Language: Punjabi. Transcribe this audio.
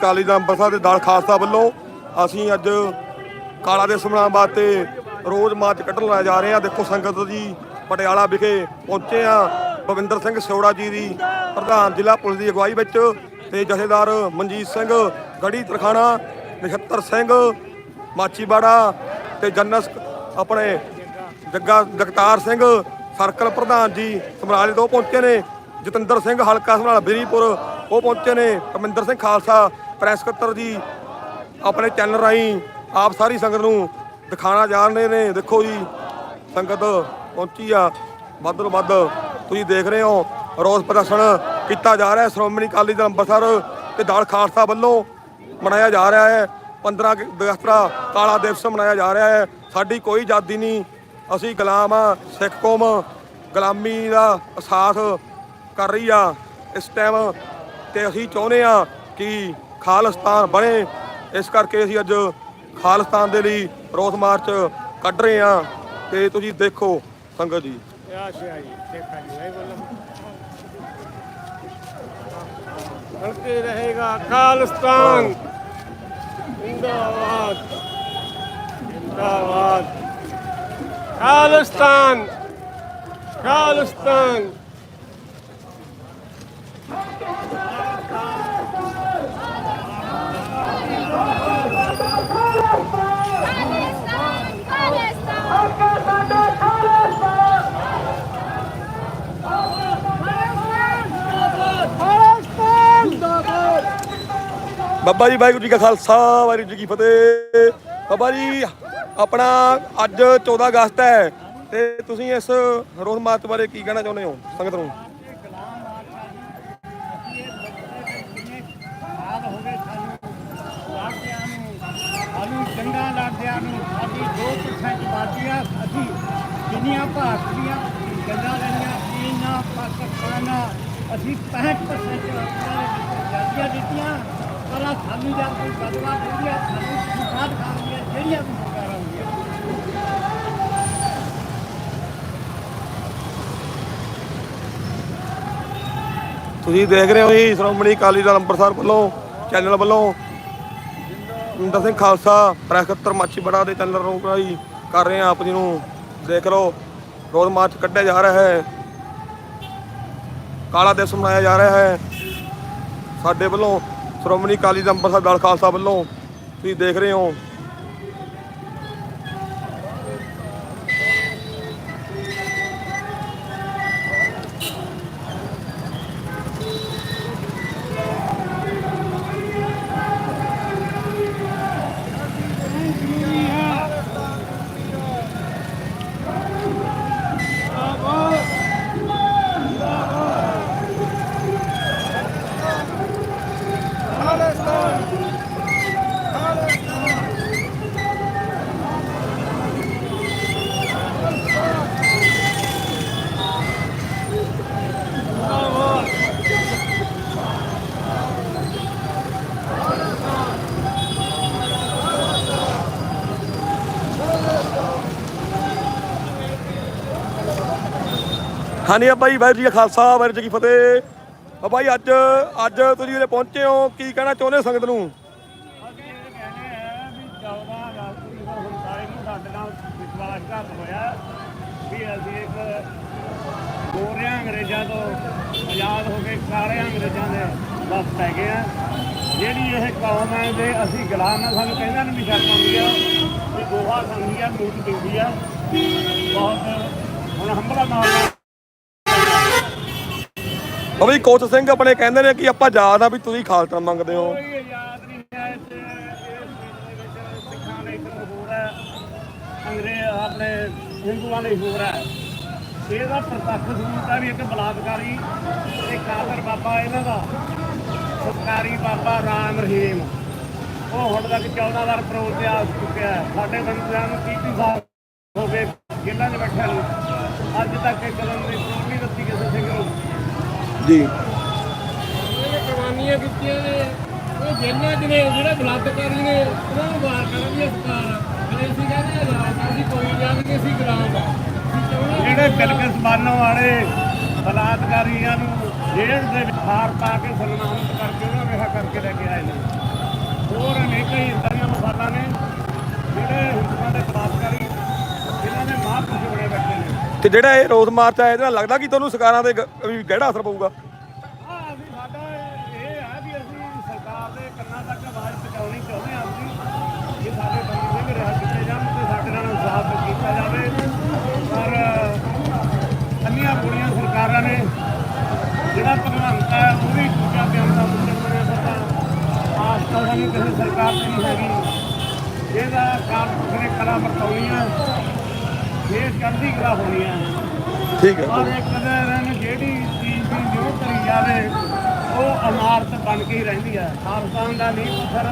ਕਾਲੀ ਦਾ ਅੰਮ੍ਰਿਤਸਰ ਦੇ ਦਲ ਖਾਲਸਾ ਵੱਲੋਂ ਅਸੀਂ ਅੱਜ ਕਾਲਾ ਦੇ ਸਮਨਾਮ ਵਾਸਤੇ ਰੋਜ਼ ਮਾਰਚ ਕੱਢਣ ਲੈ ਜਾ ਰਹੇ ਹਾਂ। ਦੇਖੋ ਸੰਗਤ ਜੀ, ਪਟਿਆਲਾ ਵਿਖੇ ਪਹੁੰਚੇ ਆ ਭਵਿੰਦਰ ਸਿੰਘ ਸਿਉੜਾ ਜੀ ਦੀ ਪ੍ਰਧਾਨ ਜ਼ਿਲ੍ਹਾ ਪੁਲਿਸ ਦੀ ਅਗਵਾਈ ਵਿੱਚ ਤੇ ਜਥੇਦਾਰ ਮਨਜੀਤ ਸਿੰਘ, ਗੜੀ ਤਰਖਾਣਾ, ਨਛੱਤਰ ਸਿੰਘ, ਮਾਚੀਵਾੜਾ ਤੇ ਜਨਸ ਆਪਣੇ ਜੱਗਾ ਜਗਤਾਰ ਸਿੰਘ, ਸਰਕਲ ਪ੍ਰਧਾਨ ਜੀ ਸਮਰਾਲੇ ਤੋਂ ਪਹੁੰਚੇ ਨੇ। ਜਤਿੰਦਰ ਸਿੰਘ ਹਲਕਾ ਸਮਰਾਲਾ, ਬਰੀਪੁਰ ਉਹ ਪਹੁੰਚੇ ਨੇ। ਪਰਮਿੰਦਰ ਸਿੰਘ ਖਾਲਸਾ ਪ੍ਰੈਸ ਸਕੱਤਰ ਜੀ, ਆਪਣੇ ਚੈਨਲ ਰਾਹੀਂ ਆਪ ਸਾਰੀ ਸੰਗਤ ਨੂੰ ਦਿਖਾਣਾ ਜਾ ਰਹੇ ਨੇ। ਦੇਖੋ ਜੀ, ਸੰਗਤ ਪਹੁੰਚੀ ਆ। ਵੱਧ ਤੋਂ ਵੱਧ ਤੁਸੀਂ ਦੇਖ ਰਹੇ ਹੋ, ਰੋਸ ਪ੍ਰਦਰਸ਼ਨ ਕੀਤਾ ਜਾ ਰਿਹਾ। ਹੈ ਸ਼੍ਰੋਮਣੀ ਅਕਾਲੀ ਦਲ ਅੰਮ੍ਰਿਤਸਰ ਤੇ ਦਲ ਖਾਲਸਾ ਵੱਲੋਂ ਮਨਾਇਆ ਜਾ ਰਿਹਾ ਹੈ। 15 ਅਗਸਤ ਦਾ ਕਾਲਾ ਦਿਵਸ ਮਨਾਇਆ ਜਾ ਰਿਹਾ ਹੈ। ਸਾਡੀ ਕੋਈ ਆਜ਼ਾਦੀ ਨਹੀਂ। ਅਸੀਂ ਗੁਲਾਮ ਆ, ਸਿੱਖ ਕੌਮ ਗੁਲਾਮੀ ਦਾ ਅਹਿਸਾਸ ਕਰ ਰਹੀ ਆ। ਇਸ ਟਾਈਮ ਤੇ ਅਸੀਂ ਚਾਹੁੰਦੇ ਆ ਕਿ ਖਾਲਿਸਤਾਨ ਬਣੇ। ਇਸ ਕਰਕੇ ਅਸੀਂ ਅੱਜ ਖਾਲਿਸਤਾਨ ਦੇ ਲਈ ਰੋਸ ਮਾਰਚ ਕੱਢ ਰਹੇ ਹਾਂ। ਤੇ ਤੁਸੀਂ ਦੇਖੋ ਸੰਗਤ ਜੀ। ਬਲਕਿ ਰਹੇਗਾ ਖਾਲਿਸਤਾਨ। ਜਿੰਦਾਬਾਦ। ਜਿੰਦਾਬਾਦ। ਖਾਲਿਸਤਾਨ। ਖਾਲਿਸਤਾਨ। ਬਾਬਾ ਜੀ ਵਾਹਿਗੁਰੂ ਜੀ ਕਾ ਖਾਲਸਾ, ਵਾਹਿਗੁਰੂ ਜੀ ਕੀ ਫਤਿਹ। ਬਾਬਾ ਜੀ, ਆਪਣਾ ਅੱਜ 14 ਅਗਸਤ ਹੈ ਤੇ ਤੁਸੀਂ ਇਸ ਰੋਸ ਮਾਰਚ ਬਾਰੇ ਕੀ ਕਹਿਣਾ ਚਾਹੁੰਦੇ ਹੋ, ਸੰਗਤ ਨੂੰ? ਸਾਲ ਹੋ ਨੂੰ ਸਾਡੀ 2% ਆਬਾਦੀ ਅਸੀਂ ਜਿੰਨੀਆਂ ਭਾਰਤ ਦੀਆਂ ਗੱਲਾਂ ਲੜੀਆਂ ਪਾਕਿਸਤਾਨ ਅਸੀਂ 65% ਆਜ਼ਾਦੀਆਂ ਦਿੱਤੀਆਂ। ਪਰ ਆਹ ਸਾਨੂੰ ਜਦ ਕੋਈ ਬਦਲਾ ਦਿੰਦੀ ਆ, ਸਾਨੂੰ ਸੁਸਾਦ ਖਾਣਗੀਆਂ ਜਿਹੜੀਆਂ ਵੀ ਸਰਕਾਰਾਂ ਹੁੰਦੀਆਂ। ਤੁਸੀਂ ਦੇਖ ਰਹੇ ਹੋ ਜੀ, ਸ਼੍ਰੋਮਣੀ ਅਕਾਲੀ ਦਲ ਅੰਮ੍ਰਿਤਸਰ ਵੱਲੋਂ, ਚੈਨਲ ਵੱਲੋਂ ਇੰਦਰ ਸਿੰਘ ਖਾਲਸਾ ਪ੍ਰੈਸ ਸਕੱਤਰ ਮਾਛੀਵਾੜਾ ਦੇ ਚੈਨਲ ਨੂੰ ਭਾਈ ਕਰ ਰਹੇ ਆ ਆਪ ਜੀ ਨੂੰ। ਦੇਖ ਲਓ ਰੋਜ਼ ਮਾਰਚ ਕੱਢਿਆ ਜਾ ਰਿਹਾ ਹੈ। ਕਾਲਾ ਦਿਵਸ ਮਨਾਇਆ ਜਾ ਰਿਹਾ ਹੈ। ਸਾਡੇ ਵੱਲੋਂ ਸ਼੍ਰੋਮਣੀ ਅਕਾਲੀ ਦਲ ਅੰਮ੍ਰਿਤਸਰ ਦਲ ਖਾਲਸਾ ਵੱਲੋਂ ਤੁਸੀਂ ਦੇਖ ਰਹੇ ਹੋ ਹਾਂਜੀ ਬਾਬਾ ਜੀ ਵਾਹਿਗੁਰੂ ਜੀ ਕਾ ਖਾਲਸਾ, ਵਾਹਿਗੁਰੂ ਜੀ ਕੀ ਫਤਿਹ। ਬਾਬਾ ਜੀ ਅੱਜ ਅੱਜ ਤੁਸੀਂ ਇਹਦੇ ਪਹੁੰਚੇ ਹੋ, ਕੀ ਕਹਿਣਾ ਚਾਹੁੰਦੇ ਸੰਗਤ ਨੂੰ ਅਸੀਂ ਇਹ ਕਹਿੰਦੇ ਆ ਵੀ 14 ਅਗਸਤ ਸਾਡੇ ਨਾਲ ਗੋਰਿਆਂ ਅੰਗਰੇਜ਼ਾਂ ਤੋਂ ਆਜ਼ਾਦ ਹੋ ਕੇ ਕਾਲੇ ਅੰਗਰੇਜ਼ਾਂ ਦੇ ਵਸ ਪੈ ਗਏ ਆ ਜਿਹੜੀ ਇਹ ਕੌਮ ਹੈ ਜੇ ਅਸੀਂ ਗੁਲਾਮ ਆ ਸਾਨੂੰ ਕਹਿੰਦਾ ਨੂੰ? ਵੀ ਸ਼ਰਮ ਆਉਂਦੀ ਆ ਵੀ ਗੋਹਾ ਖਾਂਦੀ ਆ ਮੀਟ ਪੀਂਦੀ ਆ ਬਹੁਤ, ਹੁਣ ਹੰਬਲਾ ਨਾਲ ਬਾਬਾ ਜੀ ਕੋਚ ਸਿੰਘ ਆਪਣੇ ਕਹਿੰਦੇ ਨੇ ਕਿ ਆਪਾਂ ਯਾਦ ਆ ਵੀ ਤੁਸੀਂ ਖਾਲਸਾ ਮੰਗਦੇ ਹੋ। ਕੋਈ ਆਜ਼ਾਦ ਨਹੀਂ ਹੈ ਤੇ ਇਸ ਦੇ ਵਿੱਚ। ਸਿੱਖਾਂ ਲਈ ਇੱਕ ਹੋਰ ਹੈ, ਅੰਗਰੇਜ਼ ਆਪਣੇ ਹਿੰਦੂਆਂ ਲਈ ਹੋਰ ਹੈ। ਇਹਦਾ ਪ੍ਰਤੱਖ ਸਬੂਤ ਹੈ ਵੀ ਇੱਕ ਬਲਾਤਕਾਰੀ ਤੇ ਕਾਦਰ ਬਾਬਾ ਇਹਨਾਂ ਦਾ ਸਰਕਾਰੀ ਬਾਬਾ ਰਾਮ ਰਹੀਮ। ਉਹ ਹੁਣ ਤੱਕ 14 ਵਾਰ ਪਰੋਲ ਤੇ ਆ ਚੁੱਕਿਆ ਹੈ। ਸਾਡੇ ਬੰਦਿਆਂ ਨੂੰ 30 ਸਾਲ ਹੋ ਗਏ ਜੇਲ੍ਹਾਂ 'ਚ ਬੈਠਿਆਂ ਨੂੰ ਅੱਜ ਤੱਕ ਇੱਕ ਦਿਨ ਦੀ ਪਰੋਲ ਨਹੀਂ ਦਿੱਤੀ ਕਿਸੇ ਸਿੰਘ ਨੂੰ। ਜੀ। ਕੁਰਬਾਨੀਆਂ ਕੀਤੀਆਂ ਨੇ। ਉਹ ਜੇਲ੍ਹਾਂ 'ਚ ਨੇ ਜਿਹੜੇ ਬਲਾਤਕਾਰੀ ਨੇ ਉਹਨਾਂ ਨੂੰ ਬਾਹਰ ਕਰਨ ਦੀ ਸਰਕਾਰ ਪਰ ਅਸੀਂ ਕਹਿੰਦੇ ਕੋਈ ਨਹੀਂ ਅਸੀਂ ਆ। ਜਿਹੜੇ ਬਿਲਕਿਸ ਬਾਨੋ ਵਾਲੇ ਬਲਾਤਕਾਰੀਆਂ ਨੂੰ ਜੇਲ੍ਹ ਦੇ ਵਿੱਚ ਹਾਰ ਪਾ ਕੇ ਸਨਮਾਨਿਤ ਕਰਕੇ ਉਹਨਾਂ ਨੂੰ ਰਿਹਾ ਕਰਕੇ ਲੈ ਕੇ ਆਏ ਨੇ। ਹੀ ਇਦਾਂ ਦੀਆਂ ਮਸਾਲਾ ਨੇ ਜਿਹੜੇ ਹਿੰਦੂਆਂ ਦੇ ਬਲਾਤਕਾਰੀ ਤੇ ਜਿਹੜਾ ਇਹ ਰੋਸ ਮਾਰਚ ਹੈ, ਇਹਦੇ ਨਾਲ ਲੱਗਦਾ ਕਿ ਤੁਹਾਨੂੰ ਸਰਕਾਰਾਂ ਦੇ ਗ- ਵੀ ਗਹਿਰਾ ਅਸਰ ਪਊਗਾ? ਹਾਂ ਅਸੀਂ ਸਾਡਾ ਇਹ ਹੈ ਵੀ ਅਸੀਂ ਸਰਕਾਰ ਦੇ ਕੰਨਾਂ ਤੱਕ ਆਵਾਜ਼ ਪਹੁੰਚਾਉਣੀ ਚਾਹੁੰਦੇ ਹਾਂ ਅਸੀਂ ਕਿ ਸਾਡੇ ਬੰਦੀ ਸਿੰਘ ਰਿਹਾ ਕੀਤੇ ਜਾਣ ਤੇ ਸਾਡੇ ਨਾਲ ਇਨਸਾਫ ਕੀਤਾ ਜਾਵੇ। ਪਰ ਅੰਨੀਆਂ ਬੁੜੀਆਂ ਸਰਕਾਰਾਂ ਨੇ ਜਿਹੜਾ ਭਗਵੰਤ ਹੈ, ਉਹ ਵੀ ਦੂਜਾ ਬਿਆਨ ਦਾ ਮੁੱਖ ਬਣਿਆ ਫਿਰਦਾ। ਆਸ ਤਾਂ ਸਾਨੂੰ ਕਿਸੇ ਸਰਕਾਰ ਤੇ ਨਹੀਂ ਹੈਗੀ। ਇਹਦਾ ਕਾਰਨ ਨੇ ਕਲਾ ਵਰਤਾਉਣੀ ਹੈ ਚੜ੍ਹਦੀ ਕਲਾ ਹੋਣੀ ਹੈ ਠੀਕ ਹੈ। ਔਰ ਇੱਕ ਦਿਨ ਜਿਹੜੀ ਚੀਜ਼ ਦੀ ਜੋ ਕਰੀ ਜਾਵੇ ਉਹ ਇਮਾਰਤ ਬਣ ਕੇ ਹੀ ਰਹਿੰਦੀ ਹੈ ਖਾਲਸਾਨ ਦਾ ਨਹੀਂ ਪੁੱਤਰ